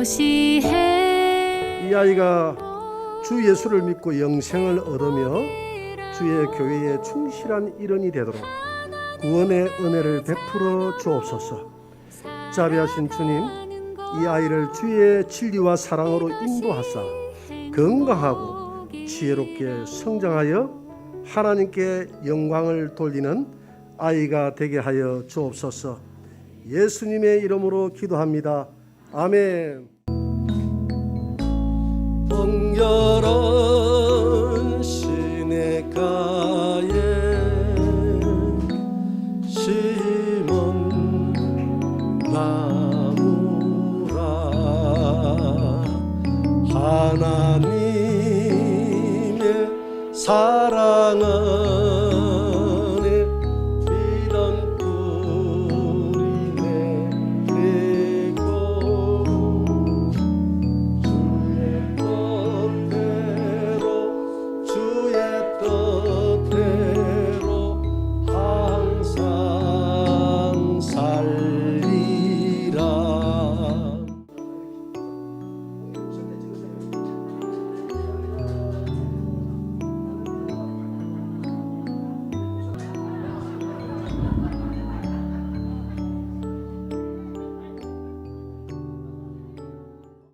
것이 이 아이가 주 예수를 믿고 영생을 얻으며 주의 교회에 충실한 일원이 되도록 구원의 은혜를 베풀어 주옵소서. 자비하신 주님, 이 아이를 주의 진리와 사랑으로 인도하사 건강하고 지혜롭게 성장하여 하나님께 영광을 돌리는 아이가 되게 하여 주옵소서. 예수님의 이름으로 기도합니다. 아멘. 하나님의 사랑을